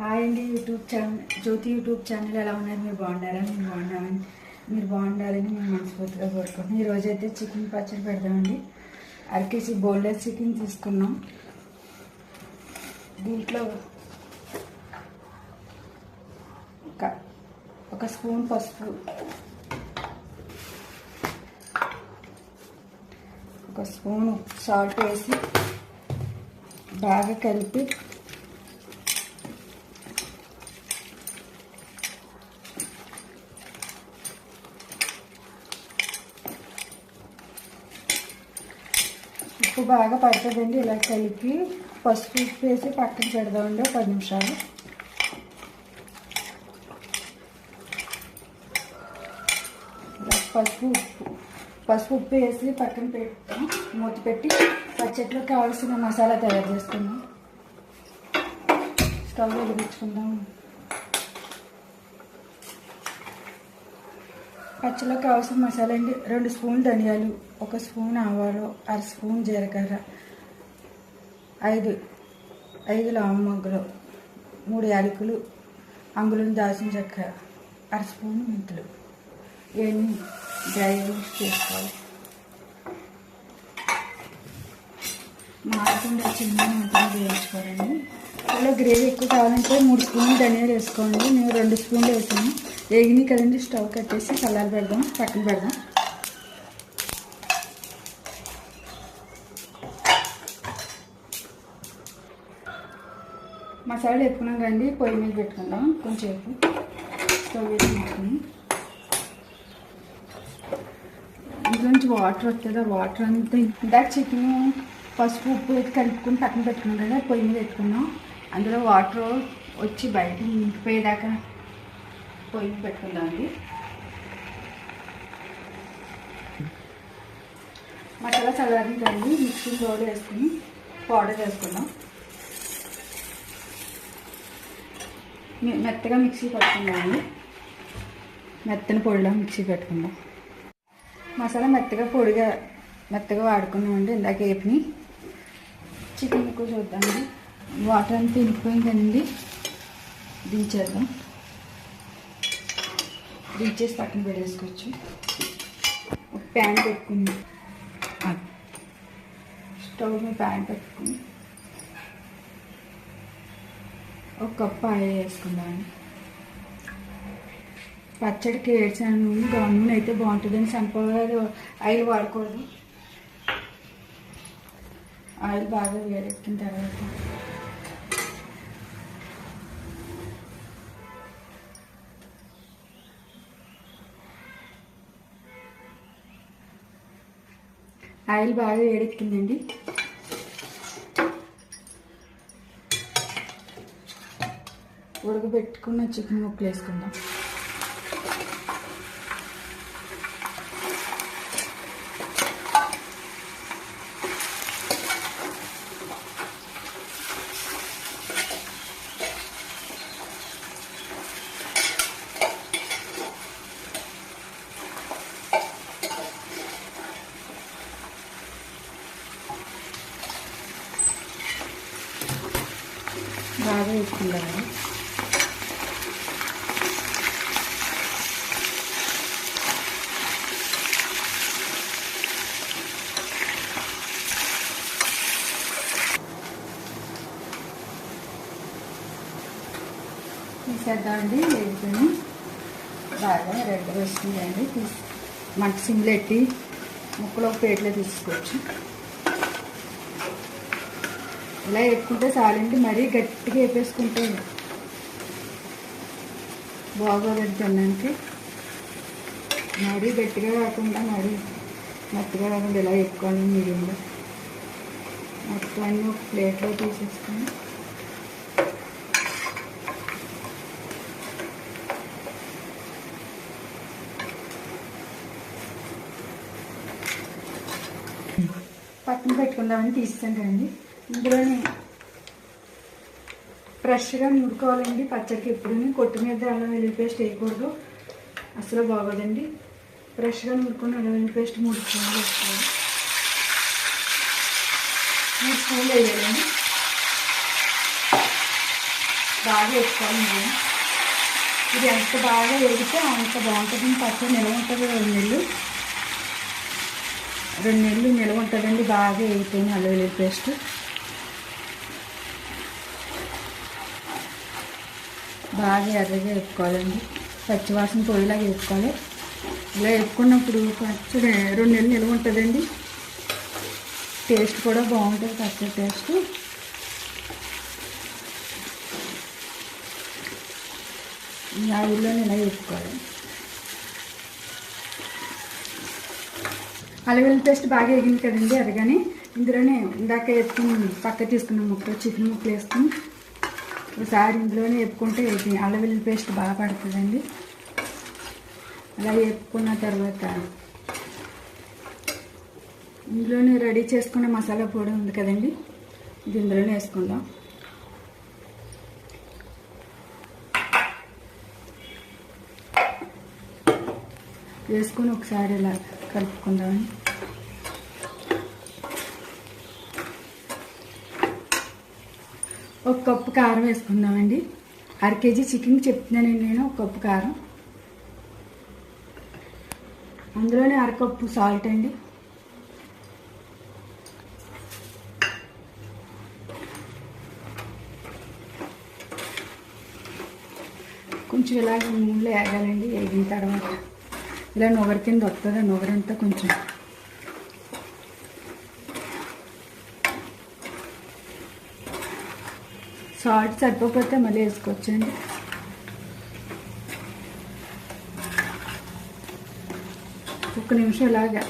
Hi అండి YouTube channel Jyothi YouTube channel ఎలా ఉన్నారు? మీరు బాగున్నారా మేము బాగున్నామని మీరు బాగుండాలని మేము మనస్ఫూర్తిగా కోరుకుంటున్నాం ఈరోజు అయితే చికెన్ పచ్చడి పెడదామండి. అరకేసి బోల్డర్ చికెన్ తీసుకున్నాం. దీంట్లో ఒక ఒక స్పూన్ పసుపు ఒక స్పూన్ సాల్ట్ వేసి బాగా కలిపి ఉప్పు బాగా పడుతుందండి ఇలా కలిపి పసుపు ఉప్పు వేసి పక్కన పెడదామండి. ఒక పది నిమిషాలు. పసుపు ఉప్పు పసుపు ఉప్పు వేసి పక్కన పెడతాం మూత పెట్టి పచ్చట్లో కావాల్సిన మసాలా తయారు చేసుకుందాం. స్టవ్ వెలిగించుకుందాం. పచ్చళ్ళకి అవసరం మసాలా అండి. రెండు స్పూన్ ధనియాలు ఒక స్పూన్ ఆవాలు అర స్పూన్ జీలకర్ర ఐదు ఐదు లవంగ మొగ్గలు మూడు యాలకులు అంగుళం దాల్చిన చెక్క అర స్పూన్ మెంతులు. ఇవన్నీ డ్రై రోస్ట్ చేసుకోవాలి. మాడకుండా చిన్న మంటలు వేయించుకోవాలండి. అలా గ్రేవీ ఎక్కువ కావాలంటే మూడు స్పూన్లు ధనియాలు వేసుకోండి. నేను రెండు స్పూన్లు వేసాను. వేగినాయి కదండి స్టవ్ కట్టేసి చల్లారి పెడదాం పక్కన పెడదాం. మసాలా వేసుకున్నాం కదండి పొయ్యి మీద పెట్టుకుందాం కొంచెంసేపు స్టవ్ వేసుకుంటున్నాం ఇంట్లోంచి వాటర్ వస్తుంది వాటర్ అంతా ఇందాక చికెన్ పసుపు ఉప్పు వేసి కలుపుకొని పక్కన పెట్టుకున్నాం కదా పొయ్యి మీద పెట్టుకున్నాం. అందులో వాటర్ వచ్చి బయట ఇంకిపోయేదాకా పొయ్యి పెట్టుకుందామండి. మసాలా చల్లారింది కదండి మిక్సీ పౌడర్ వేసుకుని పౌడర్ వేసుకుందాం. మెత్తగా మిక్సీ పెట్టుకుందామండి. మెత్తని పొడిలో మిక్సీ పెట్టుకుందాం. మసాలా మెత్తగా పొడిగా మెత్తగా వాడుకున్నామండి ఇందాక వేపిని చికెన్ ఎక్కువ చూద్దామండి. వాటర్ అంతా ఇంకిపోయింది కదండి. దించేద్దాం దించేసి పక్కన పెట్టేసుకోవచ్చు. ఒక ప్యాన్ పెట్టుకుంది. స్టవ్ మీద ప్యాన్ పెట్టుకుని ఒక కప్పు ఆయిల్ వేసుకుందామండి పచ్చడికి ఏడ్చిన నూనె నూనె అయితే బాగుంటుందని సన్ఫ్లవర్ ఆయిల్ వాడకూడదు. ఆయిల్ బాగా వేడెక్కిన తర్వాత. ఆయిల్ బాగా వేడెక్కిందండి. ఉడకబెట్టుకున్న చికెన్ ముక్కలు వేసుకుందాం. బాగా తీసేద్దామండి వేసుకొని బాగా రెడ్ వస్తుందండి. తీసి మంచి సిమ్లో ఎట్టి ముక్కలో ప్లేట్లో తీసుకోవచ్చు. ఇలా వేపుకుంటే చాలండి మరీ గట్టిగా వేపేసుకుంటే బాగోదండి తినడానికి. మరీ గట్టిగా కాకుండా మరీ మెత్తగా కాకుండా ఇలా వేపుకోవాలి మీడియంలో. మొత్తం అన్నీ ఒక ప్లేట్లో తీసేసుకొని. పక్కన పెట్టుకుందామని తీస్తాను కదండి. ఇందులోనే ఫ్రెష్గా నూరుకోవాలండి. పచ్చడికి ఇప్పుడుని కొట్టు మీద అల్లం వెల్లుల్లి పేస్ట్ వేయకూడదు. అసలు బాగోదండి. ఫ్రెష్గా నూరుకుని అల్లం వెల్లుల్లి పేస్ట్ మూడు స్పూన్లు వేసుకోవాలి. మూడు స్పూన్లు వేయాలండి. బాగా వేసుకోవాలండి ఇది ఎంత బాగా వేగితే అంత బాగుంటుంది పచ్చడి నిల్వ ఉంటుంది రెండు నెలలు. రెండు నెలలు నిల్వ ఉంటుందండి. బాగా వేగిపోయింది అల్లం వెల్లుల్లి పేస్ట్. బాగా ఎర్రగా వేపుకోవాలండి. పచ్చివాసన పోయేలాగా వేపుకోవాలి. ఇలా వేపుకున్నప్పుడు పచ్చడి రెండు నెలలు నిల్వ ఉంటుందండి. టేస్ట్ కూడా బాగుంటుంది పచ్చడి టేస్ట్. ఆ ఆయిల్లో ఇలా వేపుకోవాలి. అల్లవెల్లి పేస్ట్ బాగా ఎగింది కదండి అరగానే. ఇందులోనే ఇందాక వేసుకుని పక్క తీసుకున్న ముక్కలు చికెన్ ముక్కలు వేసుకుని ఒకసారి ఇంట్లోనే వేపుకుంటే ఇది అల్లవెల్లి పేస్ట్ బాగా పడుతుందండి. అలా వేపుకున్న తర్వాత ఇందులోనే రెడీ చేసుకున్న మసాలా పొడి ఉంది కదండి. ఇది ఇందులోనే వేసుకుందాం. వేసుకొని ఒకసారి ఇలా కలుపుకుందామని ఒక కప్పు కారం వేసుకుందామండి. అర కేజీ చికెన్ చెప్తున్నానండి నేను ఒక కప్పు కారం. అందులోనే అరకప్పు సాల్ట్ అండి. కొంచెం ఇలాగ నూనెలో వేగాలండి వేగిన తర్వాత. ఇలా నొగరి కింద వస్తుంది నొగరంతా కొంచెం సాల్ట్ సరిపోకపోతే మళ్ళీ వేసుకోవచ్చండి. ఒక నిమిషం ఇలాగా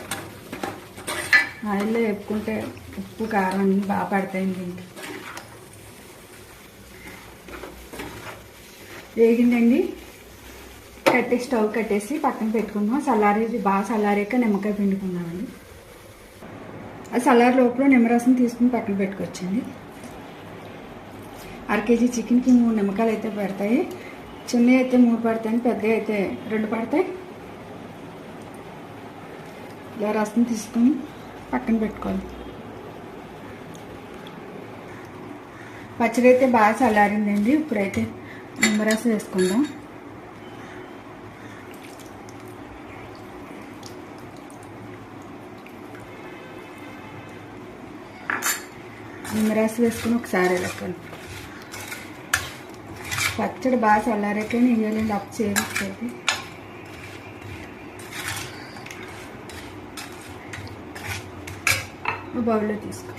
ఆయిల్లో వేపుకుంటే ఉప్పు కారం అన్నీ బాగా పడతాయండి దీనికి వేగిందండి. కట్టి స్టవ్ కట్టేసి పక్కన పెట్టుకుందాం. చల్లారేది బాగా చల్లారాక నిమ్మకాయ పిండుకుందామండి. ఆ చల్లారి లోపల నిమ్మరసం తీసుకుని పక్కన పెట్టుకోవచ్చండి. అర కేజీ చికెన్కి మూడు నిమ్మకాయలు అయితే పడతాయి. చిన్నవి అయితే మూడు పడతాయి. పెద్దవి అయితే రెండు పడతాయి. ఇలా రసం తీసుకొని పక్కన పెట్టుకోవాలి. పచ్చడి అయితే బాగా చల్లారిందండి. ఇప్పుడైతే నిమ్మరసం వేసుకుందాం. నిమ్మరసం వేసుకుని ఒకసారి ఇలా కలుపు పచ్చడి బాగా చల్లారాక వేయాలండి అప్ చేయించేది బౌల్లో తీసుకో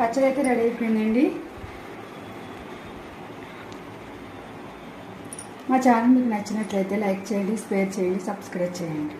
పచ్చడి అయితే రెడీ అయిపోయిందండి. మా ఛానల్ మీకు నచ్చినట్లయితే లైక్ చేయండి షేర్ చేయండి సబ్స్క్రైబ్ చేయండి.